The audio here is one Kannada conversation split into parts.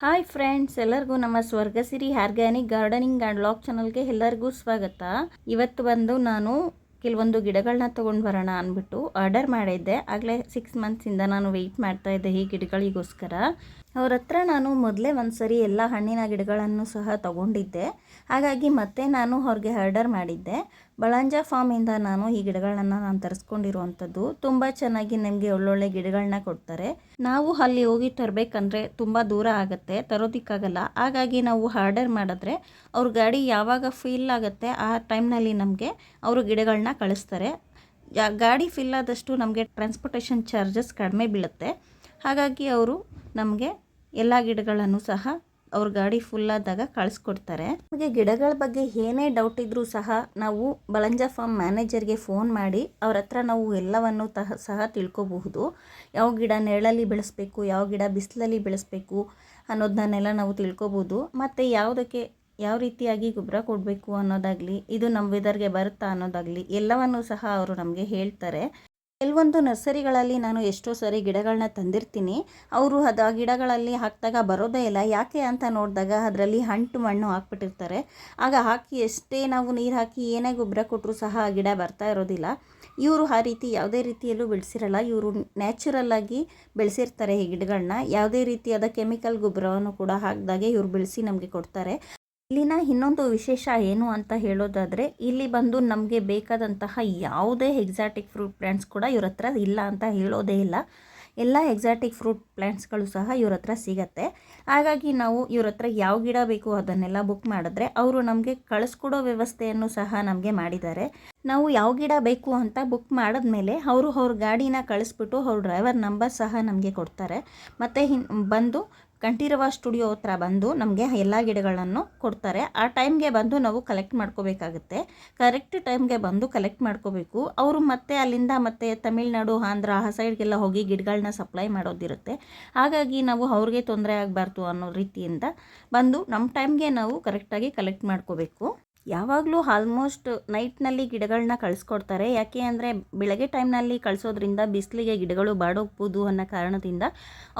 ಹಾಯ್ ಫ್ರೆಂಡ್ಸ್, ಎಲ್ಲರಿಗೂ ನಮ್ಮ Swargasiri organic gardening and lock ಚಾನಲ್ಗೆ ಎಲ್ಲರಿಗೂ ಸ್ವಾಗತ. ಇವತ್ತು ಬಂದು ನಾನು ಕೆಲವೊಂದು ಗಿಡಗಳನ್ನ ತೊಗೊಂಡು ಬರೋಣ ಅಂದ್ಬಿಟ್ಟು ಆರ್ಡರ್ ಮಾಡಿದ್ದೆ. ಆಗಲೇ ಸಿಕ್ಸ್ ಮಂತ್ಸಿಂದ ನಾನು ವೆಯ್ಟ್ ಮಾಡ್ತಾ ಇದ್ದೆ ಈ ಗಿಡಗಳಿಗೋಸ್ಕರ. ಅವ್ರ ಹತ್ರ ನಾನು ಮೊದಲೇ ಒಂದು ಸರಿ ಎಲ್ಲ ಹಣ್ಣಿನ ಗಿಡಗಳನ್ನು ಸಹ ತಗೊಂಡಿದ್ದೆ. ಹಾಗಾಗಿ ಮತ್ತೆ ನಾನು ಅವ್ರಿಗೆ ಆರ್ಡರ್ ಮಾಡಿದ್ದೆ. ಬಳಂಜ ಫಾರ್ಮಿಂದ ನಾನು ಈ ಗಿಡಗಳನ್ನ ನಾನು ತರಿಸ್ಕೊಂಡಿರುವಂಥದ್ದು. ತುಂಬ ಚೆನ್ನಾಗಿ ನಿಮಗೆ ಒಳ್ಳೊಳ್ಳೆ ಗಿಡಗಳನ್ನ ಕೊಡ್ತಾರೆ. ನಾವು ಅಲ್ಲಿ ಹೋಗಿ ತರಬೇಕಂದ್ರೆ ತುಂಬ ದೂರ ಆಗುತ್ತೆ, ತರೋದಿಕ್ಕಾಗಲ್ಲ. ಹಾಗಾಗಿ ನಾವು ಆರ್ಡರ್ ಮಾಡಿದ್ರೆ ಅವ್ರ ಗಾಡಿ ಯಾವಾಗ ಫಿಲ್ ಆಗುತ್ತೆ ಆ ಟೈಮ್ನಲ್ಲಿ ನಮಗೆ ಅವರು ಗಿಡಗಳನ್ನ ಕಳಿಸ್ತಾರೆ. ಗಾಡಿ ಫಿಲ್ ಆದಷ್ಟು ನಮಗೆ ಟ್ರಾನ್ಸ್ಪೋರ್ಟೇಷನ್ ಚಾರ್ಜಸ್ ಕಡಿಮೆ ಬೀಳುತ್ತೆ. ಹಾಗಾಗಿ ಅವರು ನಮಗೆ ಎಲ್ಲ ಗಿಡಗಳನ್ನು ಸಹ ಅವ್ರ ಗಾಡಿ ಫುಲ್ ಆದಾಗ ಕಳಿಸ್ಕೊಡ್ತಾರೆ. ನಮಗೆ ಗಿಡಗಳ ಬಗ್ಗೆ ಏನೇ ಡೌಟ್ ಇದ್ದರೂ ಸಹ ನಾವು ಬಳಂಜ ಫಾರ್ಮ್ ಮ್ಯಾನೇಜರ್ಗೆ ಫೋನ್ ಮಾಡಿ ಅವ್ರ ಹತ್ರ ನಾವು ಎಲ್ಲವನ್ನು ತಹ ಸಹ ತಿಳ್ಕೊಬಹುದು. ಯಾವ ಗಿಡ ನೆರಳಲ್ಲಿ ಬೆಳೆಸ್ಬೇಕು, ಯಾವ ಗಿಡ ಬಿಸಿಲಲ್ಲಿ ಬೆಳೆಸ್ಬೇಕು ಅನ್ನೋದನ್ನೆಲ್ಲ ನಾವು ತಿಳ್ಕೊಬೋದು ಮತ್ತು ಯಾವುದಕ್ಕೆ ಯಾವ ರೀತಿಯಾಗಿ ಗೊಬ್ಬರ ಕೊಡಬೇಕು ಅನ್ನೋದಾಗಲಿ, ಇದು ನಮ್ಮ ವೆದರ್ಗೆ ಬರುತ್ತಾ ಅನ್ನೋದಾಗಲಿ ಎಲ್ಲವನ್ನು ಸಹ ಅವರು ನಮಗೆ ಹೇಳ್ತಾರೆ. ಕೆಲವೊಂದು ನರ್ಸರಿಗಳಲ್ಲಿ ನಾನು ಎಷ್ಟೋ ಸರಿ ಗಿಡಗಳನ್ನ ತಂದಿರ್ತೀನಿ. ಅವರು ಅದು ಆ ಗಿಡಗಳಲ್ಲಿ ಹಾಕಿದಾಗ ಬರೋದೇ ಇಲ್ಲ. ಯಾಕೆ ಅಂತ ನೋಡಿದಾಗ ಅದರಲ್ಲಿ ಹಂಟು ಮಣ್ಣು ಹಾಕ್ಬಿಟ್ಟಿರ್ತಾರೆ. ಆಗ ಹಾಕಿ ಎಷ್ಟೇ ನಾವು ನೀರು ಹಾಕಿ ಏನೇ ಗೊಬ್ಬರ ಕೊಟ್ಟರು ಸಹ ಆ ಗಿಡ ಬರ್ತಾ ಇರೋದಿಲ್ಲ. ಇವರು ಆ ರೀತಿ ಯಾವುದೇ ರೀತಿಯಲ್ಲೂ ಬೆಳೆಸಿರಲ್ಲ. ಇವರು ನ್ಯಾಚುರಲ್ಲಾಗಿ ಬೆಳೆಸಿರ್ತಾರೆ ಈ ಗಿಡಗಳನ್ನ ಯಾವುದೇ ರೀತಿಯಾದ ಕೆಮಿಕಲ್ ಗೊಬ್ಬರವನ್ನು ಕೂಡ ಹಾಕಿದಾಗೆ ಇವರು ಬೆಳೆಸಿ ನಮಗೆ ಕೊಡ್ತಾರೆ. ಇಲ್ಲಿನ ಇನ್ನೊಂದು ವಿಶೇಷ ಏನು ಅಂತ ಹೇಳೋದಾದರೆ, ಇಲ್ಲಿ ಬಂದು ನಮಗೆ ಬೇಕಾದಂತಹ ಯಾವುದೇ ಎಕ್ಸಾಟಿಕ್ ಫ್ರೂಟ್ ಪ್ಲ್ಯಾಂಟ್ಸ್ ಕೂಡ ಇವ್ರ ಹತ್ರ ಇಲ್ಲ ಅಂತ ಹೇಳೋದೇ ಇಲ್ಲ. ಎಲ್ಲ ಎಕ್ಸಾಟಿಕ್ ಫ್ರೂಟ್ ಪ್ಲ್ಯಾಂಟ್ಸ್ಗಳು ಸಹ ಇವ್ರ ಹತ್ರ ಸಿಗತ್ತೆ. ಹಾಗಾಗಿ ನಾವು ಇವ್ರ ಹತ್ರ ಯಾವ ಗಿಡ ಬೇಕು ಅದನ್ನೆಲ್ಲ ಬುಕ್ ಮಾಡಿದ್ರೆ ಅವರು ನಮಗೆ ಕಳಿಸ್ಕೊಡೋ ವ್ಯವಸ್ಥೆಯನ್ನು ಸಹ ನಮಗೆ ಮಾಡಿದ್ದಾರೆ. ನಾವು ಯಾವ ಗಿಡ ಬೇಕು ಅಂತ ಬುಕ್ ಮಾಡಿದ್ಮೇಲೆ ಅವರು ಅವ್ರ ಗಾಡಿನ ಕಳಿಸ್ಬಿಟ್ಟು ಅವ್ರ ಡ್ರೈವರ್ ನಂಬರ್ ಸಹ ನಮಗೆ ಕೊಡ್ತಾರೆ. ಮತ್ತು ಬಂದು ಕಂಠೀರವ ಸ್ಟುಡಿಯೋ ಹತ್ರ ಬಂದು ನಮಗೆ ಎಲ್ಲ ಗಿಡಗಳನ್ನು ಕೊಡ್ತಾರೆ. ಆ ಟೈಮ್ಗೆ ಬಂದು ನಾವು ಕಲೆಕ್ಟ್ ಮಾಡ್ಕೋಬೇಕಾಗುತ್ತೆ. ಕರೆಕ್ಟ್ ಟೈಮ್ಗೆ ಬಂದು ಕಲೆಕ್ಟ್ ಮಾಡ್ಕೋಬೇಕು. ಅವರು ಮತ್ತೆ ಅಲ್ಲಿಂದ ಮತ್ತೆ ತಮಿಳ್ನಾಡು, ಆಂಧ್ರ, ಆ ಸೈಡ್ಗೆಲ್ಲ ಹೋಗಿ ಗಿಡಗಳನ್ನ ಸಪ್ಲೈ ಮಾಡೋದಿರುತ್ತೆ. ಹಾಗಾಗಿ ನಾವು ಅವ್ರಿಗೆ ತೊಂದರೆ ಆಗಬಾರ್ದು ಅನ್ನೋ ರೀತಿಯಿಂದ ಬಂದು ನಮ್ಮ ಟೈಮ್ಗೆ ನಾವು ಕರೆಕ್ಟಾಗಿ ಕಲೆಕ್ಟ್ ಮಾಡ್ಕೋಬೇಕು. ಯಾವಾಗಲೂ ಆಲ್ಮೋಸ್ಟ್ ನೈಟ್ನಲ್ಲಿ ಗಿಡಗಳನ್ನ ಕಳಿಸ್ಕೊಡ್ತಾರೆ. ಯಾಕೆ ಅಂದರೆ ಬೆಳಗ್ಗೆ ಟೈಮ್ನಲ್ಲಿ ಕಳಿಸೋದ್ರಿಂದ ಬಿಸಿಲಿಗೆ ಗಿಡಗಳು ಬಾಡೋಗ್ಬೋದು ಅನ್ನೋ ಕಾರಣದಿಂದ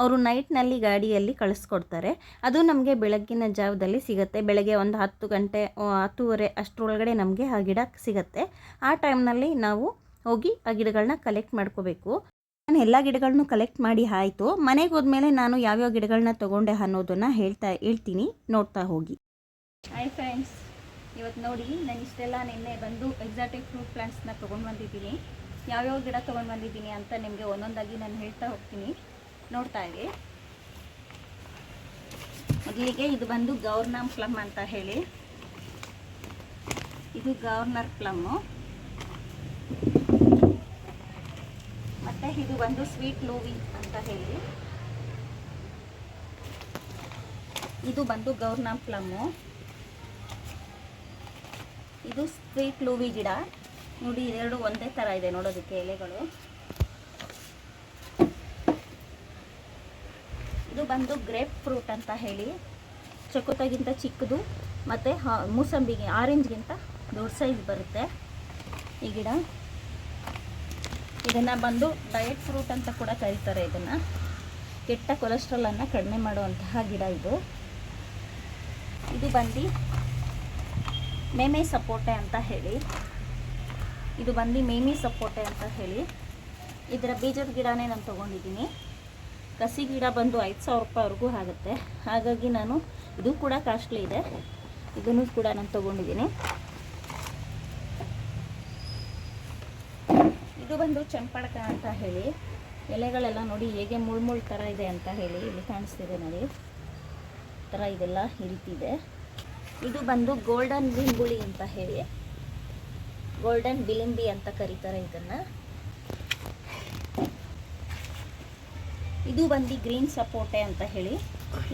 ಅವರು ನೈಟ್ನಲ್ಲಿ ಗಾಡಿಯಲ್ಲಿ ಕಳಿಸ್ಕೊಡ್ತಾರೆ. ಅದು ನಮಗೆ ಬೆಳಗ್ಗಿನ ಜಾವದಲ್ಲಿ ಸಿಗುತ್ತೆ. ಬೆಳಗ್ಗೆ ಒಂದು ಹತ್ತು ಗಂಟೆ ಹತ್ತುವರೆ ಅಷ್ಟರೊಳಗಡೆ ನಮಗೆ ಆ ಗಿಡ ಸಿಗುತ್ತೆ. ಆ ಟೈಮ್ನಲ್ಲಿ ನಾವು ಹೋಗಿ ಆ ಗಿಡಗಳನ್ನ ಕಲೆಕ್ಟ್ ಮಾಡ್ಕೋಬೇಕು. ನಾನು ಎಲ್ಲ ಗಿಡಗಳನ್ನು ಕಲೆಕ್ಟ್ ಮಾಡಿ ಆಯಿತು. ಮನೆಗೆ ಹೋದ್ಮೇಲೆ ನಾನು ಯಾವ್ಯಾವ ಗಿಡಗಳನ್ನ ತೊಗೊಂಡೆ ಅನ್ನೋದನ್ನು ಹೇಳ್ತಾ, ಹೇಳ್ತೀನಿ. ನೋಡ್ತಾ ಹೋಗಿ. ಹಾಯ್ ಫ್ರೆಂಡ್ಸ್ ಇವತ್ತು ನೋಡಿ, ನಾನು ಇಷ್ಟೆಲ್ಲ ನಿನ್ನೆ ಬಂದು ಎಕ್ಸಾಟಿಕ್ ಫ್ರೂಟ್ ಪ್ಲಾಂಟ್ಸ್ನ ತೊಗೊಂಡು ಬಂದಿದ್ದೀನಿ. ಯಾವ್ಯಾವ ಗಿಡ ತೊಗೊಂಡು ಬಂದಿದ್ದೀನಿ ಅಂತ ನಿಮಗೆ ಒಂದೊಂದಾಗಿ ನಾನು ಹೇಳ್ತಾ ಹೋಗ್ತೀನಿ. ನೋಡ್ತಾ ಇರಿ. ಮೊದಲಿಗೆ ಇದು ಬಂದು ಗೌರ್ನಮ್ ಪ್ಲಮ್ ಅಂತ ಹೇಳಿ. ಇದು ಗವರ್ನರ್ ಪ್ಲಮ್ಮು ಮತ್ತು ಇದು ಬಂದು ಸ್ವೀಟ್ ಲೂವಿ ಅಂತ ಹೇಳಿ. ಇದು ಬಂದು ಗೌರ್ನಮ್ ಪ್ಲಮ್ಮು ಇದು ಸ್ಟ್ರೀಟ್ ಲೂವಿ ಗಿಡ. ನೋಡಿ, ಇದೆರಡು ಒಂದೇ ಥರ ಇದೆ ನೋಡೋದಕ್ಕೆ ಎಲೆಗಳು. ಇದು ಬಂದು ಗ್ರೇಪ್ ಫ್ರೂಟ್ ಅಂತ ಹೇಳಿ. ಚಕೋತಗಿಂತ ಚಿಕ್ಕದು, ಮತ್ತು ಮೂಸಂಬಿಗೆ ಆರೆಂಜ್ಗಿಂತ ದೊಡ್ಡ ಸೈಜ್ ಬರುತ್ತೆ ಈ ಗಿಡ. ಇದನ್ನು ಬಂದು ಡಯಟ್ ಫ್ರೂಟ್ ಅಂತ ಕೂಡ ಕರೀತಾರೆ ಇದನ್ನು. ಕೆಟ್ಟ ಕೊಲೆಸ್ಟ್ರಾಲನ್ನು ಕಡಿಮೆ ಮಾಡುವಂತಹ ಗಿಡ ಇದು. ಇದು ಬಂದು ಮೇಮೆ ಸಪೋಟೆ ಅಂತ ಹೇಳಿ. ಇದು ಬಂದು ಮೇಮಿ ಸಪೋಟೆ ಅಂತ ಹೇಳಿ. ಇದರ ಬೀಜದ ಗಿಡನೇ ನಾನು ತೊಗೊಂಡಿದ್ದೀನಿ. ಕಸಿ ಗಿಡ ಬಂದು ಐದು ಸಾವಿರ ರೂಪಾಯಿವರೆಗೂ ಆಗುತ್ತೆ. ಹಾಗಾಗಿ ನಾನು ಇದು ಕೂಡ ಕಾಸ್ಟ್ಲಿ ಇದೆ. ಇದನ್ನು ಕೂಡ ನಾನು ತೊಗೊಂಡಿದ್ದೀನಿ. ಇದು ಬಂದು ಚಂಪಡಕ ಅಂತ ಹೇಳಿ. ಎಲೆಗಳೆಲ್ಲ ನೋಡಿ ಹೇಗೆ ಮುಳ್ಮುಳ್ ಮುಳ್ ಥರ ಇದೆ ಅಂತ ಹೇಳಿ ಇಲ್ಲಿ ಕಾಣಿಸ್ತಿದೆ ನೋಡಿ. ಥರ ಇದೆಲ್ಲ ರೀತಿ ಇದೆ ಬಂದು ಗೋಲ್ಡನ್ ಬಿಂಬುಳಿ ಅಂತ ಹೇಳಿ. ಗೋಲ್ಡನ್ ಬಿಲಿಂಬಿ ಅಂತ ಕರೀತಾರೆ ಇದನ್ನು. ಇದು ಬಂದು ಗ್ರೀನ್ ಸಪೋಟೆ ಅಂತ ಹೇಳಿ.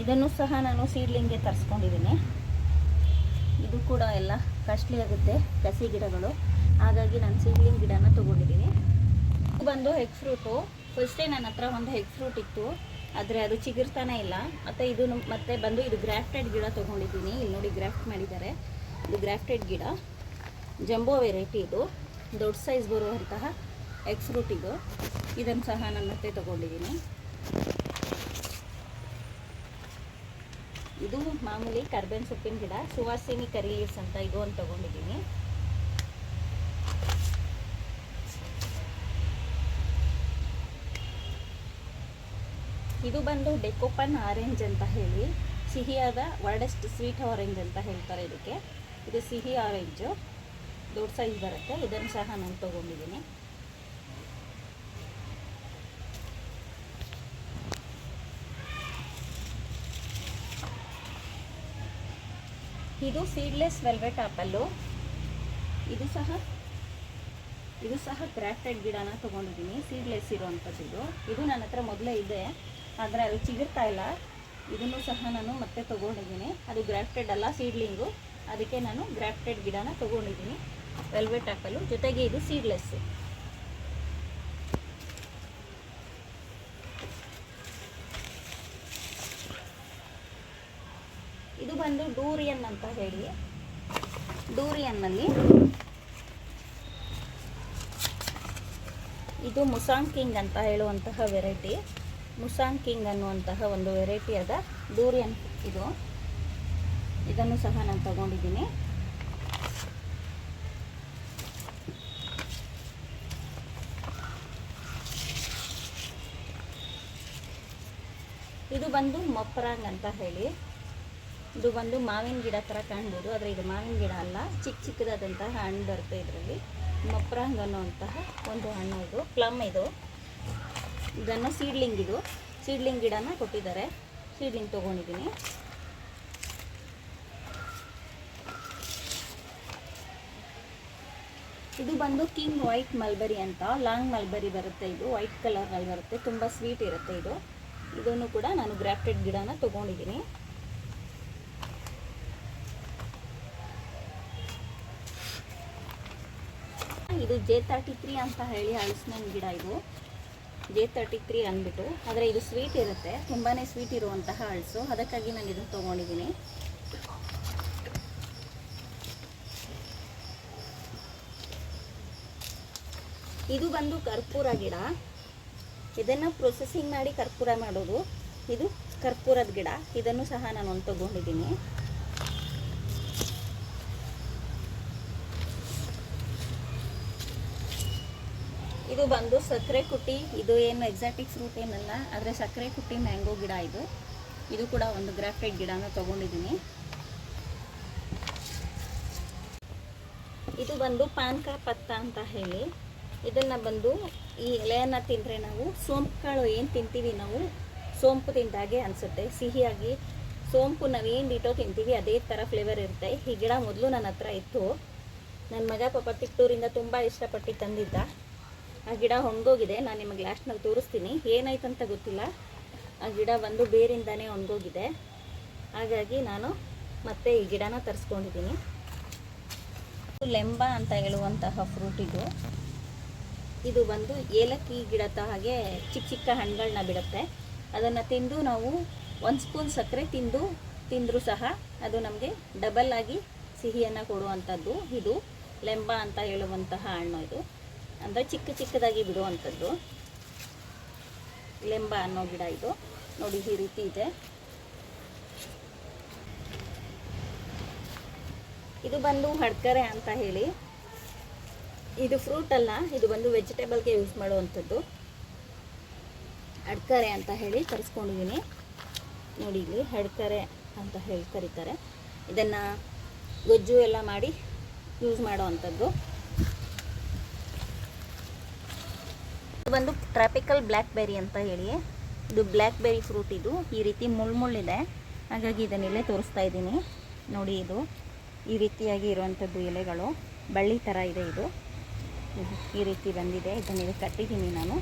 ಇದನ್ನು ಸಹ ನಾನು ಸೀಡ್ಲಿಂಗ್ಗೆ ತರಿಸ್ಕೊಂಡಿದ್ದೀನಿ. ಇದು ಕೂಡ ಎಲ್ಲ ಕಾಸ್ಟ್ಲಿ ಆಗುತ್ತೆ, ಕಸಿ ಗಿಡಗಳು. ಹಾಗಾಗಿ ನಾನು ಸೀಡ್ಲಿಂಗ್ ಗಿಡನ ತೊಗೊಂಡಿದ್ದೀನಿ. ಇದು ಬಂದು ಹೆಗ್ ಫ್ರೂಟು ಫಸ್ಟೇ ನನ್ನ ಹತ್ರ ಒಂದು ಹೆಗ್ ಫ್ರೂಟ್ ಇತ್ತು. ಆದರೆ ಅದು ಚಿಗುರ್ತಾನೆ ಇಲ್ಲ. ಮತ್ತು ಇದು ಮತ್ತೆ ಬಂದು ಇದು ಗ್ರಾಫ್ಟೆಡ್ ಗಿಡ ತೊಗೊಂಡಿದ್ದೀನಿ. ಇಲ್ಲಿ ನೋಡಿ ಗ್ರಾಫ್ಟ್ ಮಾಡಿದ್ದಾರೆ. ಇದು ಗ್ರಾಫ್ಟೆಡ್ ಗಿಡ. ಜಂಬೋ ವೆರೈಟಿ ಇದು. ದೊಡ್ಡ ಸೈಜ್ ಬರುವಂತಹ ಎಕ್ಸ್ ರೂಟ್ ಇದು. ಇದನ್ನು ಸಹ ನಾನು ಮತ್ತೆ ತೊಗೊಂಡಿದ್ದೀನಿ. ಇದು ಮಾಮೂಲಿ ಕರ್ಬೇನ್ ಸೊಪ್ಪಿನ ಗಿಡ. ಸುವಾಸಿನಿ ಕರಿ ಲೀವ್ಸ್ ಅಂತ ಇದು ಒಂದು ತೊಗೊಂಡಿದ್ದೀನಿ. ಇದು ಬಂದು ಡೆಕೋಪನ್ ಆರೆಂಜ್ ಅಂತ ಹೇಳಿ, ಸಿಹಿಯಾದ ವರ್ಡೆಸ್ಟ್ ಸ್ವೀಟ್ ಆರೆಂಜ್ ಅಂತ ಹೇಳ್ತಾರೆ ಇದಕ್ಕೆ. ಇದು ಸಿಹಿ ಆರೆಂಜು. ದೊಡ್ಡ ಸೈಜ್ ಬರುತ್ತೆ. ಇದನ್ನು ಸಹ ನಾನು ತೊಗೊಂಡಿದ್ದೀನಿ. ಇದು ಸೀಡ್ಲೆಸ್ ವೆಲ್ವೆಟ್ ಆಪಲ್ಲು ಇದು ಸಹ ಇದು ಸಹ ಗ್ರಾಫ್ಟೆಡ್ ಗಿಡನ ತೊಗೊಂಡಿದ್ದೀನಿ. ಸೀಡ್ಲೆಸ್ ಇರೋವಂಥದ್ದು ಇದು. ಇದು ನನ್ನ ಹತ್ರ ಮೊದಲೇ ಇದೆ. ಆದರೆ ಅದು ಚಿಗುರ್ತಾ ಇಲ್ಲ. ಇದನ್ನು ಸಹ ನಾನು ಮತ್ತೆ ತೊಗೊಂಡಿದ್ದೀನಿ. ಅದು ಗ್ರಾಫ್ಟೆಡ್ ಅಲ್ಲ, ಸೀಡ್ಲಿಂಗು. ಅದಕ್ಕೆ ನಾನು ಗ್ರಾಫ್ಟೆಡ್ ಗಿಡನ ತೊಗೊಂಡಿದ್ದೀನಿ. ವೆಲ್ವೆಟ್ ಆ್ಯಪಲ್ಲು ಜೊತೆಗೆ ಇದು ಸೀಡ್ಲೆಸ್ಸು ಇದು ಬಂದು ಡೂರಿಯನ್ ಅಂತ ಹೇಳಿ. ಡೂರಿಯನ್ನಲ್ಲಿ ಇದು ಮುಸಾಂಗ್ ಕಿಂಗ್ ಅಂತ ಹೇಳುವಂತಹ ವೆರೈಟಿ. ಮುಸಾಂಗ್ ಕಿಂಗ್ ಅನ್ನುವಂತಹ ಒಂದು ವೆರೈಟಿಯಾದ ಡೂರಿಯನ್ ಇದು. ಇದನ್ನು ಸಹ ನಾನು ತಗೊಂಡಿದ್ದೀನಿ. ಇದು ಬಂದು ಮೊಪ್ರಾಂಗ್ ಅಂತ ಹೇಳಿ. ಇದು ಬಂದು ಮಾವಿನ ಗಿಡ ಥರ ಕಾಣ್ಬೋದು, ಆದರೆ ಇದು ಮಾವಿನ ಗಿಡ ಅಲ್ಲ ಚಿಕ್ಕ ಚಿಕ್ಕದಾದಂತಹ ಹಣ್ಣು ಬರುತ್ತೆ ಇದರಲ್ಲಿ. ಮೊಪ್ರಾಂಗ್ ಅನ್ನುವಂತಹ ಒಂದು ಹಣ್ಣು ಇದು ಪ್ಲಮ್ ಇದು. ಇದನ್ನು ಸೀಡ್ಲಿಂಗ್ ಇದು. ಸೀಡ್ಲಿಂಗ್ ಗಿಡನ ಕೊಟ್ಟಿದ್ದಾರೆ. ಸೀಡ್ಲಿಂಗ್ ತೊಗೊಂಡಿದ್ದೀನಿ. ಇದು ಬಂದು ಕಿಂಗ್ ವೈಟ್ ಮಲ್ಬರಿ ಅಂತ. ಲಾಂಗ್ ಮಲ್ಬರಿ ಬರುತ್ತೆ ಇದು. ವೈಟ್ ಕಲರ್ನಲ್ಲಿ ಬರುತ್ತೆ. ತುಂಬ ಸ್ವೀಟ್ ಇರುತ್ತೆ ಇದು. ಇದನ್ನು ಕೂಡ ನಾನು ಗ್ರಾಫ್ಟೆಡ್ ಗಿಡನ ತೊಗೊಂಡಿದ್ದೀನಿ. ಇದು ಜೆ ತರ್ಟಿ ತ್ರೀ ಅಂತ ಹೇಳಿ ಹಲಸಿನ ಗಿಡ ಇದು. ಜೆ ತರ್ಟಿ ತ್ರೀ ಅಂದ್ಬಿಟ್ಟು, ಆದರೆ ಇದು ಸ್ವೀಟ್ ಇರುತ್ತೆ. ತುಂಬಾ ಸ್ವೀಟ್ ಇರುವಂತಹ ಹಳಸು. ಅದಕ್ಕಾಗಿ ನಾನು ಇದನ್ನು ತೊಗೊಂಡಿದ್ದೀನಿ. ಇದು ಬಂದು ಕರ್ಪೂರ ಗಿಡ. ಇದನ್ನು ಪ್ರೊಸೆಸಿಂಗ್ ಮಾಡಿ ಕರ್ಪೂರ ಮಾಡೋದು. ಇದು ಕರ್ಪೂರದ ಗಿಡ. ಇದನ್ನು ಸಹ ನಾನು ಒಂದು ತೊಗೊಂಡಿದ್ದೀನಿ. ಇದು ಬಂದು ಸಕ್ಕರೆ ಕುಟ್ಟಿ. ಇದು ಏನು ಎಕ್ಸಾಟಿಕ್ ಫ್ರೂಟ್ ಏನಲ್ಲ, ಆದರೆ ಸಕ್ಕರೆ ಕುಟ್ಟಿ ಮ್ಯಾಂಗೋ ಗಿಡ ಇದು. ಇದು ಕೂಡ ಒಂದು ಗ್ರಾಫ್ಟೆಡ್ ಗಿಡನ ತೊಗೊಂಡಿದ್ದೀನಿ. ಇದು ಬಂದು ಪಾನ್ಕ ಪತ್ತ ಅಂತ ಹೇಳಿ. ಇದನ್ನು ಬಂದು ಈ ಎಲೆಯನ್ನು ತಿಂದರೆ ನಾವು ಸೋಂಪು ಕಾಳು ಏನು ತಿಂತೀವಿ ನಾವು? ಸೋಂಪು ತಿಂದಾಗೆ ಅನಿಸುತ್ತೆ. ಸಿಹಿಯಾಗಿ ಸೋಂಪು ನಾವು ಏನು ತಿಂತೀವಿ, ಅದೇ ಥರ ಫ್ಲೇವರ್ ಇರುತ್ತೆ. ಈ ಗಿಡ ಮೊದಲು ನನ್ನ ಹತ್ರ ಇತ್ತು. ನನ್ನ ಮಗ ಪಾಪ ತಿಟ್ಟೂರಿಂದ ತುಂಬ ಇಷ್ಟಪಟ್ಟು ತಂದಿದ್ದ. ಆ ಗಿಡ ಒಣಗೋಗಿದೆ, ನಾನು ನಿಮಗೆ ಲಾಸ್ಟ್ನಲ್ಲಿ ತೋರಿಸ್ತೀನಿ. ಏನಾಯ್ತು ಅಂತ ಗೊತ್ತಿಲ್ಲ. ಆ ಗಿಡ ಬಂದು ಬೇರಿಂದಾನೇ ಒಣಗೋಗಿದೆ. ಹಾಗಾಗಿ ನಾನು ಮತ್ತೆ ಈ ಗಿಡನ ತರಿಸ್ಕೊಂಡಿದ್ದೀನಿ. ಲೆಂಬ ಅಂತ ಹೇಳುವಂತಹ ಫ್ರೂಟ್ ಇದು. ಇದು ಬಂದು ಏಲಕ್ಕಿ ಗಿಡದ ಹಾಗೆ ಚಿಕ್ಕ ಚಿಕ್ಕ ಹಣ್ಣುಗಳನ್ನ ಬಿಡುತ್ತೆ. ಅದನ್ನು ತಿಂದು ನಾವು ಒಂದು ಸ್ಪೂನ್ ಸಕ್ಕರೆ ತಿಂದು ತಿಂದರೂ ಸಹ ಅದು ನಮಗೆ ಡಬಲ್ ಆಗಿ ಸಿಹಿಯನ್ನು ಕೊಡುವಂಥದ್ದು ಇದು ಲೆಂಬ ಅಂತ ಹೇಳುವಂತಹ ಹಣ್ಣು ಇದು. ಅಂದರೆ ಚಿಕ್ಕ ಚಿಕ್ಕದಾಗಿ ಬಿಡುವಂಥದ್ದು. ಲೆಂಬ ಅನ್ನೋ ಗಿಡ ಇದು. ನೋಡಿ ಈ ರೀತಿ ಇದೆ. ಇದು ಬಂದು ಹಡ್ಕರೆ ಅಂತ ಹೇಳಿ. ಇದು ಫ್ರೂಟ್ ಅಲ್ಲ, ಇದು ಬಂದು ವೆಜಿಟೇಬಲ್ಗೆ ಯೂಸ್ ಮಾಡುವಂಥದ್ದು. ಅಡ್ಕರೆ ಅಂತ ಹೇಳಿ ತರಿಸ್ಕೊಂಡಿದ್ದೀನಿ. ನೋಡಿ ಇಲ್ಲಿ ಹಡ್ಕರೆ ಅಂತ ಹೇಳಿ ಕರೀತಾರೆ. ಇದನ್ನು ಗೊಜ್ಜು ಎಲ್ಲ ಮಾಡಿ ಯೂಸ್ ಮಾಡುವಂಥದ್ದು. ಬಂದು ಟ್ರಾಪಿಕಲ್ ಬ್ಲ್ಯಾಕ್ ಬೆರಿ ಅಂತ ಹೇಳಿ. ಇದು ಬ್ಲ್ಯಾಕ್ ಬೆರಿ ಫ್ರೂಟ್ ಇದು. ಈ ರೀತಿ ಮುಳ್ಳು ಮುಳ್ಳಿದೆ ಹಾಗಾಗಿ ಇದನ್ನಿಲ್ಲೇ ತೋರಿಸ್ತಾ ಇದ್ದೀನಿ. ನೋಡಿ ಇದು. ಈ ರೀತಿಯಾಗಿ ಇರುವಂಥದ್ದು ಎಲೆಗಳು. ಬಳ್ಳಿ ಥರ ಇದೆ ಇದು. ಇದು ಈ ರೀತಿ ಬಂದಿದೆ. ಇದನ್ನಿಲ್ಲಿ ಕಟ್ಟಿದ್ದೀನಿ ನಾನು.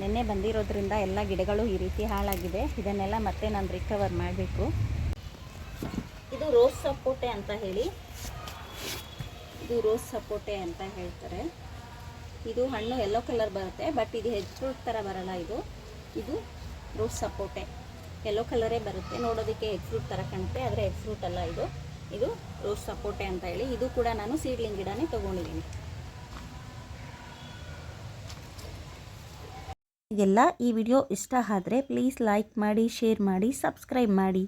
ನಿನ್ನೆ ಬಂದಿರೋದ್ರಿಂದ ಎಲ್ಲ ಗಿಡಗಳು ಈ ರೀತಿ ಹಾಳಾಗಿದೆ. ಇದನ್ನೆಲ್ಲ ಮತ್ತೆ ನಾನು ರಿಕವರ್ ಮಾಡಬೇಕು. ಇದು ರೋಸ್ ಸಪೋಟೆ ಅಂತ ಹೇಳಿ. ಇದು ರೋಸ್ ಸಪೋಟೆ ಅಂತ ಹೇಳ್ತಾರೆ. ಇದು ಹಣ್ಣು ಎಲ್ಲೋ ಕಲರ್ ಬರುತ್ತೆ ಬಟ್ ಇದು ಹೆಡ್ ಫ್ರೂಟ್ ಥರ ಬರಲ್ಲ ಇದು. ಇದು ರೋಸ್ ಸಪೋಟೆ ಎಲ್ಲೋ ಕಲರೇ ಬರುತ್ತೆ. ನೋಡೋದಕ್ಕೆ ಹೆಜ್ ಫ್ರೂಟ್ ಥರ ಕಾಣುತ್ತೆ, ಆದರೆ ಹೆಜ್ ಫ್ರೂಟ್ ಅಲ್ಲ ಇದು. ಇದು ರೋಸ್ ಸಪೋಟೆ ಅಂತ ಹೇಳಿ. ಇದು ಕೂಡ ನಾನು ಸೀಡ್ಲಿಂಗ್ ಗಿಡನೇ ತೊಗೊಂಡಿದ್ದೀನಿ. ಎಲ್ಲ ಈ ವಿಡಿಯೋ ಇಷ್ಟ ಆದರೆ ಪ್ಲೀಸ್ ಲೈಕ್ ಮಾಡಿ ಶೇರ್ ಮಾಡಿ ಸಬ್ಸ್ಕ್ರೈಬ್ ಮಾಡಿ.